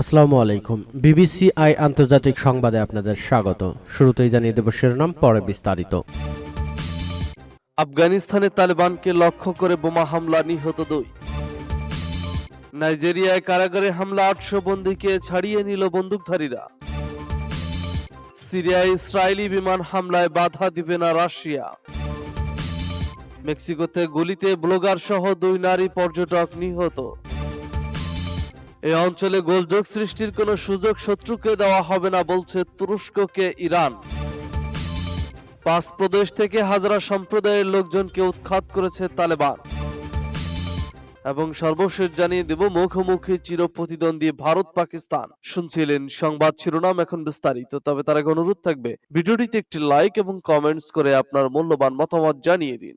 আসসালামু আলাইকুম। BBC I আন্তর্জাতিক সংবাদে আপনাদের স্বাগত। শুরুতেই জানিয়ে দেব শিরোনাম, পরে বিস্তারিত। আফগানিস্তানে তালেবানকে লক্ষ্য করে বোমা হামলা, নিহত দুই। নাইজেরিয়ায় কারাগারে হামলা, আটশো বন্দীকে ছাড়িয়ে নিল বন্দুকধারীরা। সিরিয়ায় ইসরায়েলি বিমান হামলায় বাধা দিবে না রাশিয়া। মেক্সিকোতে গুলিতে ব্লগার সহ দুই নারী পর্যটক নিহত। এই অঞ্চলে গোলযোগ সৃষ্টির কোনো সুযোগ শত্রুকে দেওয়া হবে না বলছে তুরস্ককে ইরান। পাঁচ প্রদেশ থেকে হাজারা সম্প্রদায়ের লোকজনকে উৎখাত করেছে তালেবান। এবং সর্বশেষ জানিয়ে দেব, মুখোমুখি চির প্রতিদ্বন্দ্বী ভারত পাকিস্তান। শুনছিলেন সংবাদ শিরোনাম এখন বিস্তারিত, তবে তার আগে অনুরোধ থাকবে, ভিডিওটিতে একটি লাইক এবং কমেন্টস করে আপনার মূল্যবান মতামত জানিয়ে দিন।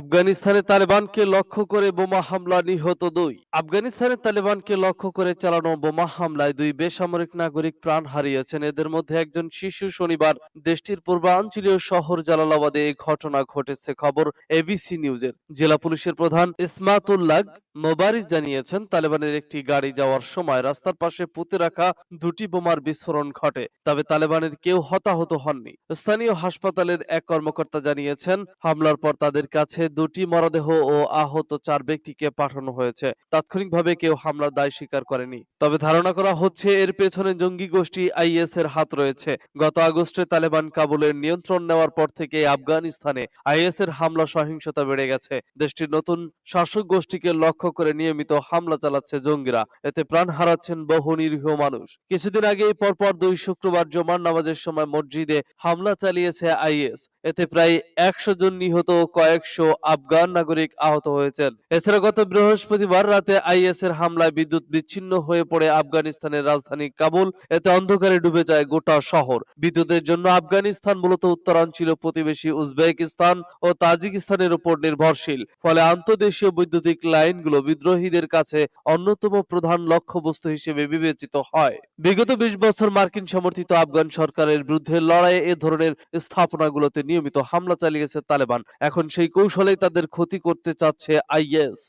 আফগানিস্তানে তালেবানকে লক্ষ্য করে বোমা হামলা নিহত দুই। আফগানিস্তানে তালেবানকে লক্ষ্য করে চালানো বোমা হামলায় দুই বেসামরিক নাগরিক প্রাণ হারিয়েছেন। এদের মধ্যে একজন শিশু শনিবার দেশটির পূর্বাঞ্চলীয় শহর জালালাবাদে এই ঘটনা ঘটেছে। খবর এবিসি নিউজের। জেলা পুলিশের প্রধান ইসমাতুল্লাহ মোবারিজ জানিয়েছেন, তালেবানের একটি গাড়ি যাওয়ার সময় রাস্তার পাশে পুঁতে রাখা দুটি বোমার বিস্ফোরণ ঘটে, তবে তালেবানের কেউ হতাহত হননি। স্থানীয় হাসপাতালের এক কর্মকর্তা জানিয়েছেন, হামলার পর তাদের কাছে দুটি মরদেহ ও আহত চার ব্যক্তিকে পাঠানো হয়েছে। তাৎক্ষণিকভাবে কেউ হামলার দায় স্বীকার করেনি। তবে ধারণা করা হচ্ছে, এর পেছনে জঙ্গি গোষ্ঠী আইএস এর হাত রয়েছে। গত আগস্টে তালেবান কাবুলের নিয়ন্ত্রণ নেওয়ার পর থেকে আফগানিস্তানে আইএস এর হামলা সহিংসতা বেড়ে গেছে। দেশটির নতুন শাসক গোষ্ঠীকে লক্ষ্য করে নিয়মিত হামলা চালাচ্ছে জঙ্গিরা। এতে প্রাণ হারাচ্ছেন বহু নিরীহ মানুষ। কিছুদিন আগে পরপর দুই শুক্রবার জমার নামাজের সময় মসজিদে হামলা চালিয়েছে আইএস। এতে প্রায় একশো জন নিহত কয়েকশো আফগান নাগরিক আহত হয়েছেন। এছাড়া গত বৃহস্পতিবার রাতে আইএস এর হামলায় বিদ্যুৎ বিচ্ছিন্ন হয়ে পড়ে আফগানিস্তানের রাজধানী কাবুল। এতে অন্ধকারে ডুবে যায় গোটা শহর। বিদ্যুতের জন্য আফগানিস্তান মূলত উত্তরাঞ্চলীয় প্রতিবেশী উজবেকিস্তান ও তাজিকিস্তানের উপর নির্ভরশীল। ফলে আন্তদেশীয় বৈদ্যুতিক লাইনগুলো বিদ্রোহীদের কাছে অন্যতম প্রধান লক্ষ্যবস্তু হিসেবে বিবেচিত হয়। বিগত বিশ বছর মার্কিন সমর্থিত আফগান সরকারের বিরুদ্ধে লড়াইয়ে এ ধরনের স্থাপনাগুলোতে নিয়মিত হামলা চালিয়েছে তালেবান। এখন সেই কৌশলেই তাদের ক্ষতি করতে চাচ্ছে আইএস।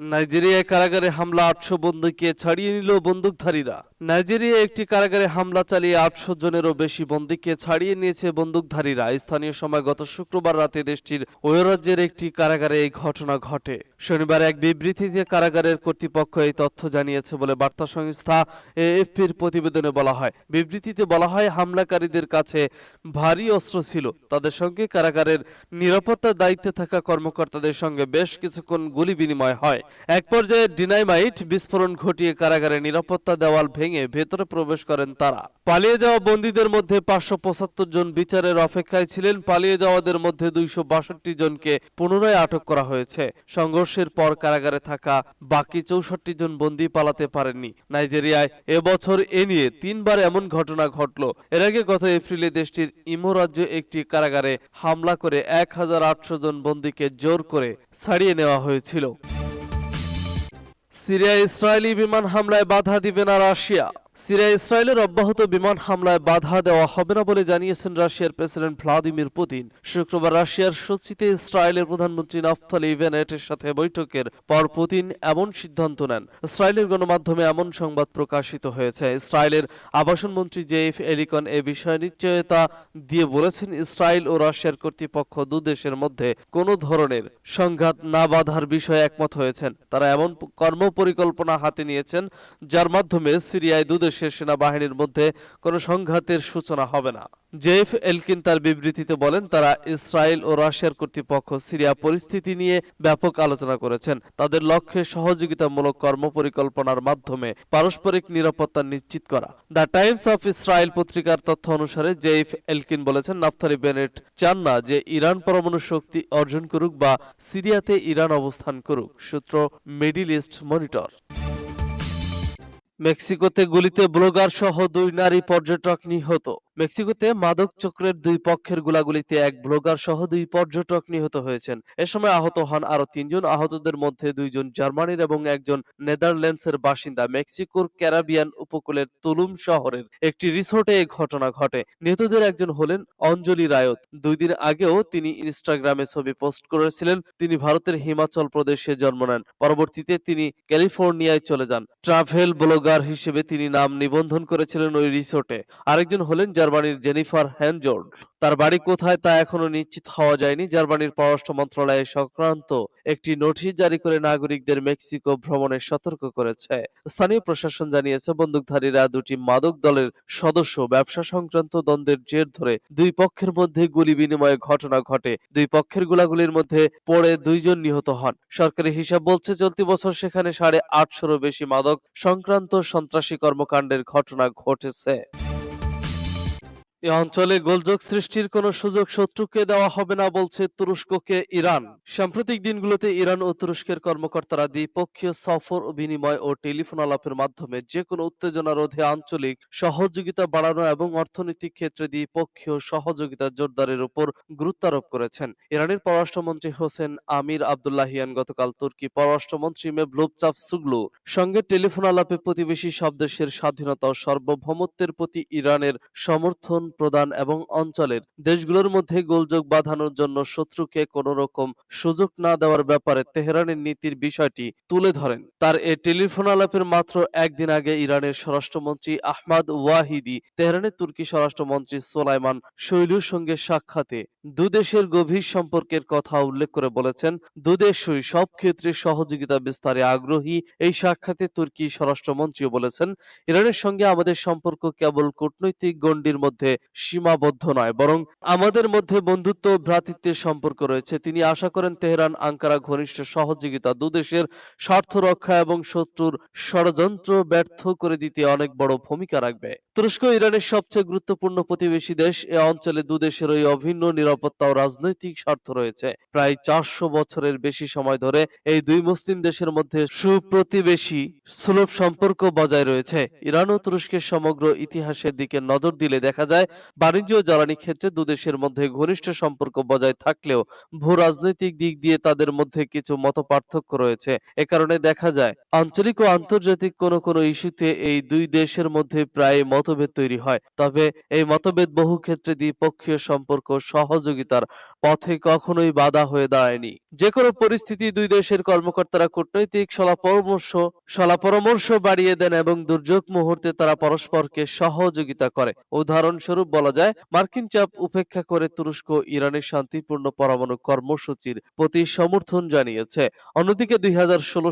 নাইজেরিয়ায় কারাগারে হামলা, আটশো বন্দীকে ছাড়িয়ে নিল বন্দুকধারীরা। নাইজেরিয়া একটি কারাগারে হামলা চালিয়ে আটশো জনেরও বেশি বন্দীকে ছাড়িয়ে নিয়েছে বন্দুকধারীরা। স্থানীয় সময় গত শুক্রবার রাতে দেশটির ওই রাজ্যের একটি কারাগারে এই ঘটনা ঘটে। শনিবার এক বিবৃতিতে কারাগারের কর্তৃপক্ষ এই তথ্য জানিয়েছে বলে বার্তা সংস্থা এএফপির প্রতিবেদনে বলা হয়। বিবৃতিতে বলা হয়, হামলাকারীদের কাছে ভারী অস্ত্র ছিল। তাদের সঙ্গে কারাগারের নিরাপত্তার দায়িত্বে থাকা কর্মকর্তাদের সঙ্গে বেশ কিছুক্ষণ গুলি বিনিময় হয়। এক পর্যায়ে ডিনাইমাইট বিস্ফোরণ ঘটিয়ে কারাগারে নিরাপত্তা দেওয়াল ভেঙে ভেতরে প্রবেশ করেন তারা। পালিয়ে যাওয়া বন্দীদের মধ্যে পাঁচশো পঁচাত্তর জন বিচারের অপেক্ষায় ছিলেন। পালিয়ে যাওয়াদের মধ্যে দুইশো বাষট্টি জনকে পুনরায় আটক করা হয়েছে। সংঘর্ষের পর কারাগারে থাকা বাকি চৌষট্টি জন বন্দী পালাতে পারেননি। নাইজেরিয়ায় এবছর এ নিয়ে তিনবার এমন ঘটনা ঘটল। এর আগে গত এপ্রিলে দেশটির ইমো রাজ্য একটি কারাগারে হামলা করে এক হাজার আটশো জন বন্দীকে জোর করে ছাড়িয়ে নেওয়া হয়েছিল। সিরিয়া ইসরায়েলি বিমান হামলায় বাধা দিবে না রাশিয়া। সিরিয়া ইসরায়েলের অব্যাহত বিমান হামলায় বাধা দেওয়া হবে না বলে জানিয়েছেন রাশিয়ার প্রেসিডেন্ট ভ্লাদিমির পুতিন। শুক্রবার রাশিয়ার সোচিতে ইসরায়েলের প্রধানমন্ত্রী নাফতালি ইভেনেটের সাথে বৈঠকের পর পুতিন এমন সিদ্ধান্ত নেন। ইসরায়েলের গণমাধ্যমে এমন সংবাদ প্রকাশিত হয়েছে। ইসরায়েলের আবাসন মন্ত্রী জেইফ এরিকন এ বিষয়ে নিশ্চয়তা দিয়ে বলেছেন, ইসরায়েল ও রাশিয়ার কর্তৃপক্ষ দু দেশের মধ্যে কোনো ধরনের সংঘাত না বাধার বিষয়ে একমত হয়েছেন। তারা এমন কর্মপরিকল্পনা হাতে নিয়েছেন, যার মাধ্যমে সিরিয়ায় দু দেশের সেনাবাহিনীর মধ্যে কোনো সংঘাতের সূচনা হবে না। জেফ এলকিন তার বিবৃতিতে বলেন, তারা ইসরায়েল ও রাশিয়ার কর্তৃপক্ষ সিরিয়া পরিস্থিতি নিয়ে ব্যাপক আলোচনা করেছেন। তাদের লক্ষ্যে সহযোগিতামূলক কর্মপরিকল্পনার মাধ্যমে পারস্পরিক নিরাপত্তা নিশ্চিত করা। দ্য টাইমস অফ ইসরায়েল পত্রিকার তথ্য অনুসারে জেফ এলকিন বলেছেন, নাফতালি বেনেট চান না যে ইরান পরমাণু শক্তি অর্জন করুক বা সিরিয়াতে ইরান অবস্থান করুক, সূত্র মিডিল ইস্ট মনিটর। মেক্সিকোতে গুলিতে ব্লগার সহ দুই নারী পর্যটক নিহত। মেক্সিকোতে মাদক চক্রের দুই পক্ষের গোলাগুলিতে এক ব্লগার সহ দুই পর্যটক নিহত হয়েছেন। এ সময় আহত হন আরও তিনজন। আহতদের মধ্যে দুইজন জার্মানির এবং একজন নেদারল্যান্ডসের বাসিন্দা। মেক্সিকোর ক্যারাবিয়ান উপকূলের তুলুম শহরের একটি রিসোর্টে এই ঘটনা ঘটে। নিহতদের একজন হলেন অঞ্জলি রায়ত। দুই দিন আগেও তিনি ইনস্টাগ্রামে ছবি পোস্ট করেছিলেন। তিনি ভারতের হিমাচল প্রদেশে জন্ম নেন। পরবর্তীতে তিনি ক্যালিফোর্নিয়ায় চলে যান। ট্রাভেল ব্লগার হিসেবে তিনি নাম নিবন্ধন করেছিলেন ওই রিসোর্টে। আরেকজন হলেন জার্মানির জেনিফার হ্যানজোর্ড তার বাড়ি কোথায় তা এখনও নিশ্চিত হওয়া যায়নি। জার্মানির পররাষ্ট্র মন্ত্রণালয় সংক্রান্ত একটি নোটিশ জারি করে নাগরিকদের মেক্সিকো ভ্রমণে সতর্ক করেছে। স্থানীয় প্রশাসন জানিয়েছে, বন্দুকধারীরা দুটি মাদক দলের সদস্য ব্যবসা সংক্রান্ত দ্বন্দ্বের জের ধরে দুই পক্ষের মধ্যে গুলি বিনিময়ে ঘটনা ঘটে। দুই পক্ষের গোলাগুলির মধ্যে পড়ে দুইজন নিহত হন। সরকারি হিসাব বলছে, চলতি বছর সেখানে সাড়ে আটশোরও বেশি মাদক সংক্রান্ত সন্ত্রাসী কর্মকাণ্ডের ঘটনা ঘটেছে। এ অঞ্চলে গোলযোগ সৃষ্টির কোনো সুযোগ শত্রুকে দেওয়া হবে না বলছে তুরস্ককে ইরান। সাম্প্রতিক দিনগুলোতে ইরান ও তুরস্কের কর্মকর্তারা দ্বিপক্ষীয় সফর, বিনিময় ও টেলিফোন আলাপের মাধ্যমে যে কোনো উত্তেজনা রোধে আঞ্চলিক সহযোগিতা বাড়ানো এবং অর্থনৈতিক ক্ষেত্রে দ্বিপক্ষীয় সহযোগিতা জোরদারের উপর গুরুত্ব আরোপ করেছেন। ইরানের পররাষ্ট্রমন্ত্রী হোসেন আমির আবদুল্লাহিয়ান গতকাল তুর্কি পররাষ্ট্রমন্ত্রী মেভলুব চাফসুগলু সঙ্গে টেলিফোন আলাপে প্রতিবেশী সব দেশের স্বাধীনতা ও সার্বভৌমত্বের প্রতি ইরানের সমর্থন প্রদান এবং অঞ্চলের দেশগুলোর মধ্যে গোলযোগ বাঁধানোর জন্য শত্রুকে কোনো রকম সুযোগ না দেওয়ার ব্যাপারে তেহরানের নীতির বিষয়টি তুলে ধরেন। তার এ টেলিফোন আলাপের মাত্র একদিন আগে ইরানের স্বরাষ্ট্রমন্ত্রী আহমাদ ওয়াহিদি তেহরানের তুর্কি স্বরাষ্ট্রমন্ত্রী সোলাইমান শৈলুর সঙ্গে সাক্ষাতে দুদেশের গভীর সম্পর্কের কথা উল্লেখ করে বলেছেন দুদেশই সব ক্ষেত্রে সহযোগিতা বিস্তারে আগ্রহী। এই সাক্ষাতে তুর্কি স্বরাষ্ট্রমন্ত্রীও বলেছেন, ইরানের সঙ্গে আমাদের সম্পর্ক কেবল কূটনৈতিক গণ্ডির মধ্যে সীমাবদ্ধ নয়, বরং আমাদের মধ্যে বন্ধুত্ব ভ্রাতৃত্বের সম্পর্ক রয়েছে। তিনি আশা করেন তেহরান, আঙ্কারা, ঘনিষ্ঠ সহযোগিতা, দুদেশের স্বার্থ রক্ষা এবং শত্রুর ষড়যন্ত্র ব্যর্থ করে দিতে অনেক বড় ভূমিকা রাখবে। তুরস্ক ইরানের সবচেয়ে গুরুত্বপূর্ণ প্রতিবেশী দেশ, এ অঞ্চলে দুদেশের ওই অভিন্ন নিরাপত্তা ও রাজনৈতিক স্বার্থ রয়েছে। প্রায় চারশো বছরের বেশি সময় ধরে এই দুই মুসলিম দেশের মধ্যে সুপ্রতিবেশী সুলভ সম্পর্ক বজায় রয়েছে। ইরান ও তুরস্কের সমগ্র ইতিহাসের দিকে নজর দিলে দেখা যায় বাণিজ্য জ্বালানি ক্ষেত্রে দুদেশের মধ্যে ঘনিষ্ঠ সম্পর্ক বজায় থাকলেও ভূ রাজনৈতিক দিক দিয়ে তাদের মধ্যে কিছু মত পার্থক্য রয়েছে। এ কারণে দেখা যায়, আঞ্চলিক ও আন্তর্জাতিক কোনো কোনো ইস্যুতে এই দুই দেশের মধ্যে প্রায় মতভেদ তৈরি হয়। তবে এই মতভেদ বহু ক্ষেত্রে দ্বিপক্ষীয় সম্পর্ক সহযোগিতার পথে কখনোই বাধা হয়ে দাঁড়ায়নি। যে কোনো পরিস্থিতি দুই দেশের কর্মকর্তারা কূটনৈতিক সলাপরামর্শ সলাপরামর্শ বাড়িয়ে দেন এবং দুর্যোগ মুহূর্তে তারা পরস্পরকে সহযোগিতা করে। উদাহরণস্বরূপ বলা যায়, মার্কিন চাপ উপেক্ষা করে তুরস্ক ইরানের শান্তিপূর্ণ পরমাণু কর্মসূচির প্রতি সমর্থন জানিয়েছে। অন্যদিকে দুই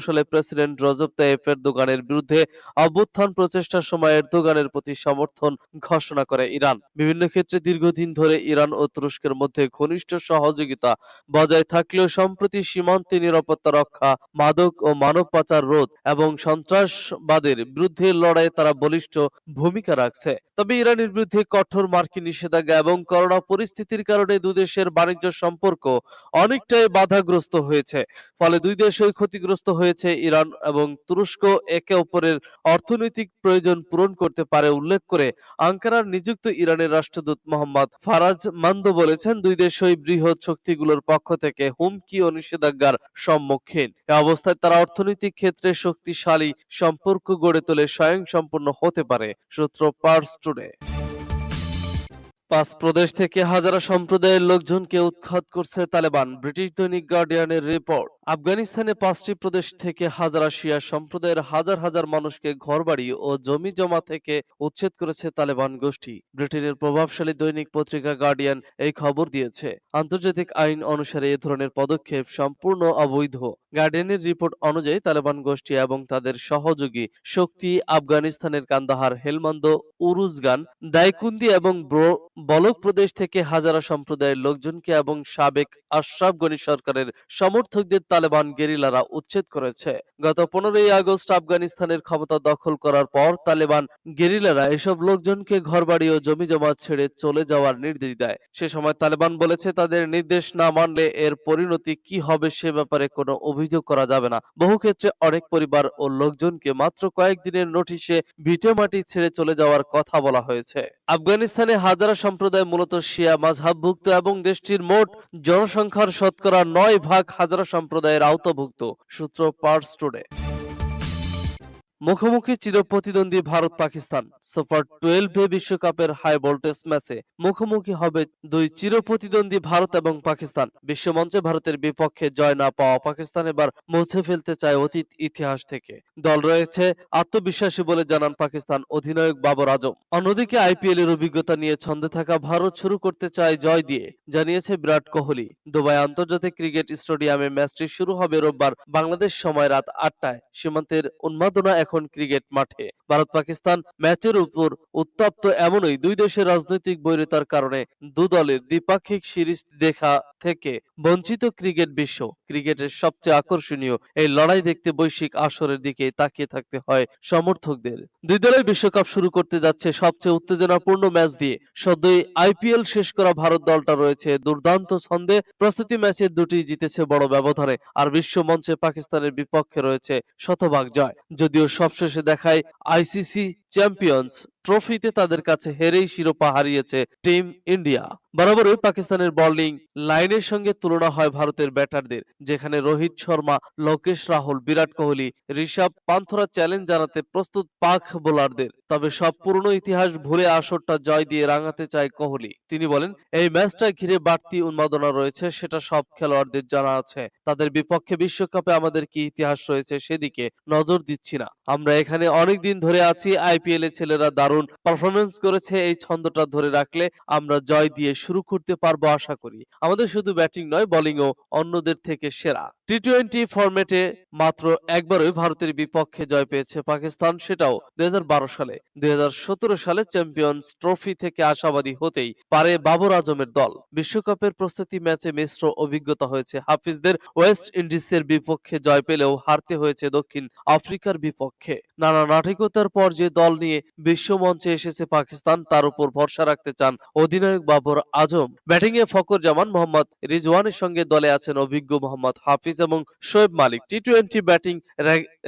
সালে প্রেসিডেন্ট রজব তাইয়েপ এরদোগানের বিরুদ্ধে অভ্যুত্থান প্রচেষ্টার সময় এরদোগানের প্রতি সমর্থন ঘোষণা করে ইরান। বিভিন্ন ক্ষেত্রে দীর্ঘদিন ধরে ইরান ও তুরস্কের মধ্যে ঘনিষ্ঠ সহযোগিতা বজায় থাকলেও সম্প্রতি সীমান্তে নিরাপত্তা রক্ষা, মাদক ও মানব পাচার রোধ এবং সন্ত্রাসবাদের বিরুদ্ধে লড়াইয়ে তারা বলিষ্ঠ ভূমিকা রাখছে। তবে ইরানের বিরুদ্ধে কঠোর মার্কিন নিষেধাজ্ঞা এবং করোনা পরিস্থিতির কারণে দুদেশের বাণিজ্য সম্পর্ক অনেকটাই বাধাগ্রস্ত হয়েছে। ফলে দুই দেশই ক্ষতিগ্রস্ত হয়েছে। ইরান এবং তুরস্ক একে অপরের অর্থনৈতিক প্রয়োজন পূরণ করতে পারে উল্লেখ করে আঙ্কারার নিযুক্ত ইরানের রাষ্ট্রদূত মোহাম্মদ ফারাজ মান্দ বলেছেন, দুই দেশই বৃহৎ শক্তিগুলোর পক্ষ থেকে হুমকি ও নিষেধাজ্ঞার সম্মুখীন। এ অবস্থায় তারা অর্থনৈতিক ক্ষেত্রে শক্তিশালী সম্পর্ক গড়ে তোলে, স্বয়ংসম্পূর্ণ হতে পারে। সূত্র পার্স টুডে পাঁচ প্রদেশ থেকে হাজারা সম্প্রদায়ের লোকজনকে উৎখাত করছে তালেবান, ব্রিটিশ দৈনিক গার্ডিয়ানের রিপোর্ট। আফগানিস্তানে পাঁচটি প্রদেশ থেকে হাজারা শিয়া সম্প্রদায়ের হাজার হাজার মানুষকে ঘরবাড়ি ও জমি জমা থেকে উচ্ছেদ করেছে তালেবান গোষ্ঠী। ব্রিটেনের প্রভাবশালী দৈনিক পত্রিকা গার্ডিয়ান এই খবর দিয়েছে। আন্তর্জাতিক আইন অনুসারে এ ধরনের পদক্ষেপ সম্পূর্ণ অবৈধ। গার্ডিয়ানের রিপোর্ট অনুযায়ী তালেবান গোষ্ঠী এবং তাদের সহযোগী শক্তি আফগানিস্তানের কান্দাহার হেলমান্দ উরুজগান, দাইকুন্দি এবং ব্র- বলক প্রদেশ থেকে হাজারা সম্প্রদায়ের লোকজনকে এবং সাবেক আশরাফ সরকারের সমর্থকদের তালেবান গেরিলারা উচ্ছেদ করেছে। গত পনেরোই আগস্ট আফগানিস্তানের ক্ষমতা দখল করার পর তালেবান গেরিলারা এসব লোকজনকে ঘরবাড়ি ও জমি জমা ছেড়ে চলে যাওয়ার নির্দেশ দেয়। সে সময় তালেবান বলেছে, তাদের নির্দেশ না মানলে এর পরিণতি কি হবে সে ব্যাপারে কোনো অভিযোগ করা যাবে না। বহু ক্ষেত্রে অনেক পরিবার ও লোকজনকে মাত্র কয়েকদিনের নোটিশে ভিটে মাটি ছেড়ে চলে যাওয়ার কথা বলা হয়েছে। আফগানিস্তানে হাজারা সম্প্রদায় মূলত শিয়া মাঝহাবভুক্ত এবং দেশটির মোট জনসংখ্যার শতকরা নয় ভাগ হাজারা সম্প্রদায়ের আওতাভুক্ত, সূত্র পার্স টুডে। মুখোমুখি চিরপ্রতিদ্বন্দ্বী ভারত পাকিস্তান সুপার টুয়েলভে বিশ্বকাপের হাই ভোল্টেজ ম্যাচে মুখোমুখি হবে দুই চিরপ্রতিদ্বন্দ্বী ভারত এবং পাকিস্তান। বিশ্বমঞ্চে ভারতের বিপক্ষে জয় না পাওয়া পাকিস্তান এবার মুছে ফেলতে চায় অতীত ইতিহাস থেকে। দল রয়েছে আত্মবিশ্বাসী বলে জানান পাকিস্তান অধিনায়ক বাবর আজম। অন্যদিকে আইপিএল এর অভিজ্ঞতা নিয়ে ছন্দে থাকা ভারত শুরু করতে চায় জয় দিয়ে, জানিয়েছে বিরাট কোহলি। দুবাই আন্তর্জাতিক ক্রিকেট স্টেডিয়ামে ম্যাচটি শুরু হবে রোববার। বাংলাদেশ সময় রাত আটটায়। সীমান্তের উন্মাদনা এখন ক্রিকেট মাঠে। ভারত পাকিস্তান ম্যাচের উপর উত্তপ্ত এমনই দুই দেশের রাজনৈতিক বৈরিতার কারণে দু দলের দ্বিপাক্ষিক সিরিজ দেখা থেকে বঞ্চিত ক্রিকেট বিশ্ব। ক্রিকেটের সবচেয়ে আকর্ষণীয় এই লড়াই দেখতে বৈশ্বিক আসরের দিকে তাকিয়ে থাকতে হয় সমর্থকদের। দুই দলের বিশ্বকাপ শুরু করতে যাচ্ছে সবচেয়ে উত্তেজনাপূর্ণ ম্যাচ দিয়ে। সদ্যই আইপিএল শেষ করা ভারত দলটা রয়েছে দুর্দান্ত ছন্দে। প্রস্তুতি ম্যাচে দুটি জিতেছে বড় ব্যবধানে। আর বিশ্ব মঞ্চে পাকিস্তানের বিপক্ষে রয়েছে শতভাগ জয়। যদিও সবশেষে দেখায় আইসিসি চ্যাম্পিয়ন্স ট্রফিতে তাদের কাছে হেরেই শিরোপা হারিয়েছে টিম ইন্ডিয়া বরাবরই পাকিস্তানের বোলিং লাইনের সঙ্গে তুলনা হয় ভারতের ব্যাটারদের যেখানে রোহিত শর্মা, লোকেশ রাহুল, বিরাট কোহলি, ঋষভ পান্থরা চ্যালেঞ্জ জানাতে প্রস্তুত পাক বোলারদের তবে সব পুরনো ইতিহাস ভুলে আসরটা জয় দিয়ে রাঙাতে চায় কোহলি। তিনি বলেন, এই ম্যাচটা ঘিরে বাড়তি উন্মাদনা রয়েছে, সেটা সব খেলোয়াড়দের জানা আছে। তাদের বিপক্ষে বিশ্বকাপে আমাদের কি ইতিহাস রয়েছে সেদিকে নজর দিচ্ছি না। আমরা এখানে অনেক দিন ধরে আছি আইপিএল এ ছেলেরা দারুণ পারফরমেন্স করেছে। এই ছন্দটা ধরে রাখলে আমরা জয় দিয়ে শুরু করতে পারব আশা করি। আমাদের শুধু ব্যাটিং নয় বোলিংও অন্যদের থেকে সেরা। টি টোয়েন্টি ফরম্যাটে মাত্র একবারই ভারতের বিপক্ষে জয় পেয়েছে পাকিস্তান, সেটাও দুই সালে। দুই সালে চ্যাম্পিয়ন্স ট্রফি থেকে আশাবাদী হতেই পারে বাবর আজমের দল। বিশ্বকাপের প্রস্তুতি ম্যাচে মিশ্র অভিজ্ঞতা হয়েছে হাফিজদের। ওয়েস্ট ইন্ডিজের বিপক্ষে জয় পেলেও হারতে হয়েছে দক্ষিণ আফ্রিকার বিপক্ষে। নানা নাটকতার পর যে দল নিয়ে বিশ্ব মঞ্চে এসেছে পাকিস্তান, তার উপর ভরসা রাখতে চান অধিনায়ক বাবর আজম। ব্যাটিংয়ে ফকর জামান মোহাম্মদ, রিজওয়ানের সঙ্গে দলে আছেন অভিজ্ঞ মোহাম্মদ হাফিজ এবং Shoaib Malik. T twenty batting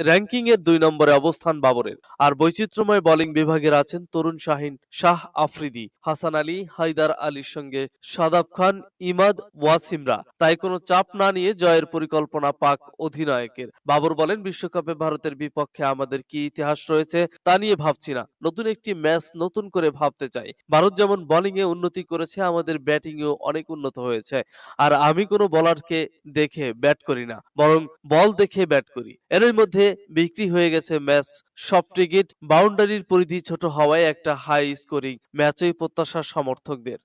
ranking এর দুই নম্বরে অবস্থান বাবরের। আর বৈচিত্র্যময় বোলিং বিভাগের আছেন তরুণ শাহিন, শাহ আফ্রিদি, হাসান আলী, হায়দার আলীর সঙ্গে সাদাব খান, ইমাদ ওয়াসিমরা। তাই কোনো চাপ না নিয়ে জয়ের পরিকল্পনা পাক অধিনায়কের। বাবর বলেন, বিশ্বকাপে ভারতের বিপক্ষে আমাদের কি ইতিহাস রয়েছে তা নিয়ে ভাবছি না। নতুন একটি ম্যাচ নতুন করে ভাবতে চাই। ভারত যেমন বোলিং এ উন্নতি করেছে, আমাদের ব্যাটিং এও অনেক উন্নত হয়েছে। আর আমি কোনো বোলারকে দেখে ব্যাট করি না, বরং বল দেখে ব্যাট করি। এরই মধ্যে বিক্রি হয়ে গেছে ম্যাচ সব টিকিট বাউন্ডারির পরিধি ছোট হওয়ায় একটা হাই স্কোরিং ম্যাচই প্রত্যাশা সমর্থকদের।